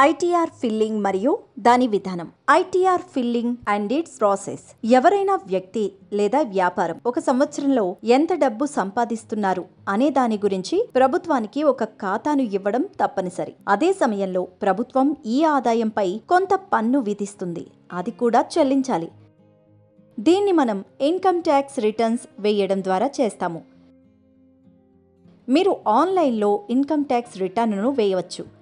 ITR filling మరియు దాని విధానం. ITR filing and its process. ఎవరైనా వ్యక్తి లేదా వ్యాపారం ఒక సంవత్సరంలో ఎంత డబ్బు సంపాదిస్తున్నారు అనే దాని గురించి ప్రభుత్వానికి ఒక ఖాతాను ఇవ్వడం తప్పనిసరి. అదే సమయంలో ప్రభుత్వం ఈ ఆదాయంపై కొంత పన్ను విధిస్తుంది. అది కూడా చెల్లించాలి. దీన్ని మనం ఇన్కమ్ ట్యాక్స్ రిటర్న్స్ వేయడం ద్వారా చేస్తాము. మీరు ఆన్లైన్లో ఇన్కమ్ ట్యాక్స్ రిటర్న్ను వేయవచ్చు.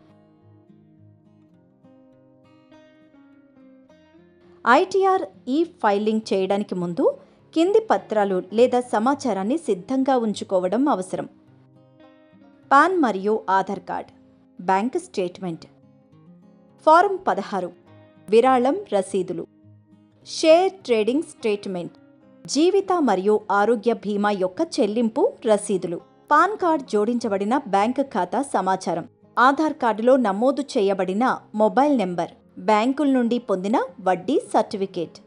ఐటీఆర్ ఈ ఫైలింగ్ చేయడానికి ముందు కింది పత్రాలు లేదా సమాచారాన్ని సిద్ధంగా ఉంచుకోవడం అవసరం. పాన్ మరియు Aadhaar card. Bank statement. Form పదహారు. విరాళం రసీదులు. Share trading statement. జీవిత మరియు ఆరోగ్య బీమా యొక్క చెల్లింపు రసీదులు. పాన్ కార్డ్ జోడించబడిన బ్యాంక్ ఖాతా సమాచారం. ఆధార్ కార్డులో నమోదు చేయబడిన మొబైల్ నెంబర్. బ్యాంకుల నుండి పొందిన వడ్డీ సర్టిఫికేట్.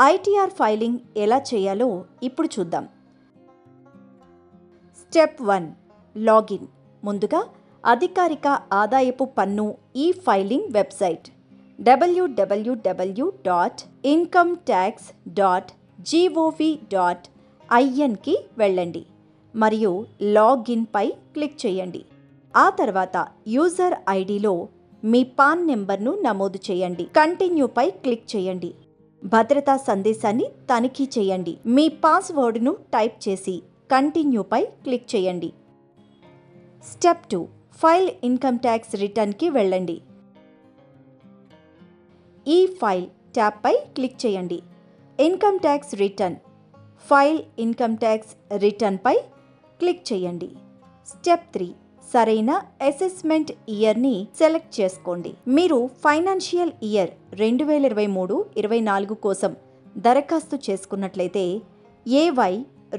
ఐటీఆర్ ఫైలింగ్ ఎలా చేయాలో ఇప్పుడు చూద్దాం. Step one login. ముందుగా అధికారిక ఆదాయపు పన్ను e filing website WWW dot income tax dot GOV dot ఐఎన్కి వెళ్ళండి మరియు లాగిన్పై క్లిక్ చేయండి. ఆ తర్వాత యూజర్ ఐడిలో మీ పాన్ నెంబర్ను నమోదు చేయండి. కంటిన్యూపై క్లిక్ చేయండి. భద్రతా సందేశాన్ని తనిఖీ చేయండి. మీ పాస్వర్డ్ను టైప్ చేసి కంటిన్యూపై క్లిక్ చేయండి. Step two file income tax రిటర్న్కి వెళ్ళండి. ఈ ఫైల్ ట్యాబ్పై క్లిక్ చేయండి. Income tax return file income tax రిటర్న్పై click చేయండి. స్టెప్ త్రీ సరైన అసెస్మెంట్ ఇయర్ని సెలెక్ట్ చేసుకోండి. మీరు ఫైనాన్షియల్ ఇయర్ రెండు వేల ఇరవై మూడు ఇరవై నాలుగు కోసం దరఖాస్తు చేసుకున్నట్లయితే ఏవై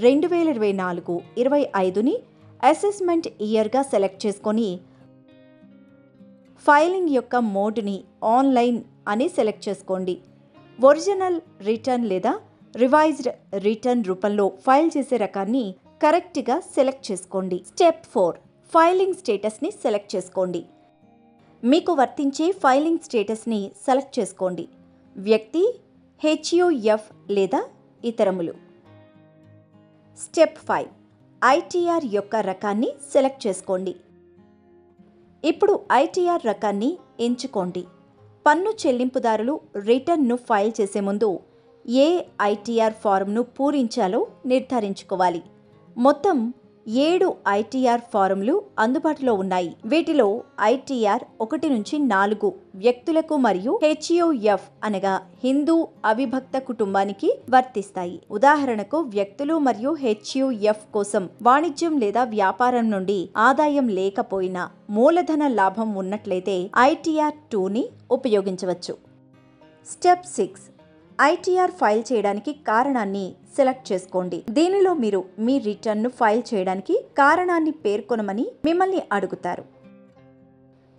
రెండు వేల ఇరవై నాలుగు ఇరవై ఐదుని అసెస్మెంట్ ఇయర్గా సెలెక్ట్ చేసుకొని ఫైలింగ్ యొక్క మోడ్ని ఆన్లైన్ అని సెలెక్ట్ చేసుకోండి. ఒరిజినల్ రిటర్న్ లేదా రివైజ్డ్ రిటర్న్ రూపంలో ఫైల్ చేసే రకాన్ని కరెక్ట్గా సెలెక్ట్ చేసుకోండి. Step four. ఫైలింగ్ స్టేటస్ని సెలెక్ట్ చేసుకోండి. మీకు వర్తించే ఫైలింగ్ స్టేటస్ని సెలెక్ట్ చేసుకోండి. వ్యక్తి హెచ్యుఎఫ్ లేదా ఇతరములు. స్టెప్ ఫైవ్ ఐటీఆర్ యొక్క రకాన్ని సెలెక్ట్ చేసుకోండి. ఇప్పుడు ఐటీఆర్ రకాన్ని ఎంచుకోండి. పన్ను చెల్లింపుదారులు రిటర్న్ను ఫైల్ చేసే ముందు ఏ ఐటీఆర్ ఫారంను పూరించాలో నిర్ధారించుకోవాలి. మొత్తం ఏడు ఐటీఆర్ ఫారంలు అందుబాటులో ఉన్నాయి. వీటిలో ఐటీఆర్ ఒకటి నుంచి నాలుగు వ్యక్తులకు మరియు హెచ్యుఎఫ్ అనగా హిందూ అవిభక్త కుటుంబానికి వర్తిస్తాయి. ఉదాహరణకు వ్యక్తులు మరియు హెచ్యుఎఫ్ కోసం వాణిజ్యం లేదా వ్యాపారం నుండి ఆదాయం లేకపోయినా మూలధన లాభం ఉన్నట్లయితే ఐటీఆర్ టూని ఉపయోగించవచ్చు. స్టెప్ సిక్స్ ఐటీఆర్ ఫైల్ చేయడానికి కారణాన్ని సెలెక్ట్ చేసుకోండి. దీనిలో మీరు మీ రిటర్న్ను ఫైల్ చేయడానికి కారణాన్ని పేర్కొనమని మిమ్మల్ని అడుగుతారు.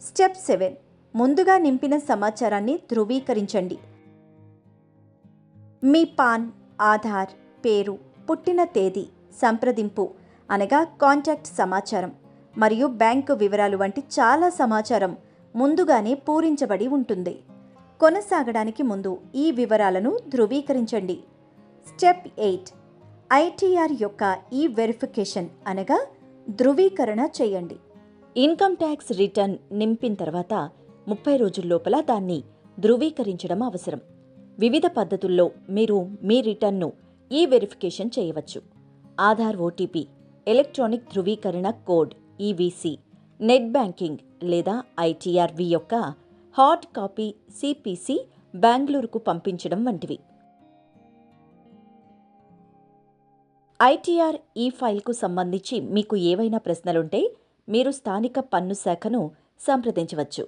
Step seven. ముందుగా నింపిన సమాచారాన్ని ధృవీకరించండి. మీ పాన్ ఆధార్ పేరు పుట్టిన తేదీ సంప్రదింపు అనగా కాంటాక్ట్ సమాచారం మరియు బ్యాంకు వివరాలు వంటి చాలా సమాచారం ముందుగానే పూరించబడి ఉంటుంది. కొనసాగడానికి ముందు ఈ వివరాలను ధృవీకరించండి. Step eight. ఐటీఆర్ యొక్క ఈ వెరిఫికేషన్ అనగా ధృవీకరణ చేయండి. ఇన్కమ్ ట్యాక్స్ రిటర్న్ నింపిన తర్వాత ముప్పై రోజుల లోపల దాన్ని ధృవీకరించడం అవసరం. వివిధ పద్ధతుల్లో మీరు మీ రిటర్న్ను ఈ వెరిఫికేషన్ చేయవచ్చు. ఆధార్ ఓటీపీ ఎలక్ట్రానిక్ ధృవీకరణ కోడ్ ఈవీసీ నెట్ బ్యాంకింగ్ లేదా ఐటీఆర్వి యొక్క హార్డ్ కాపీ సిపిసి బెంగళూరుకు పంపించడం వంటివి. ఐటీఆర్ ఈ ఫైల్కు సంబంధించి మీకు ఏవైనా ప్రశ్నలుంటే మీరు స్థానిక పన్ను శాఖను సంప్రదించవచ్చు.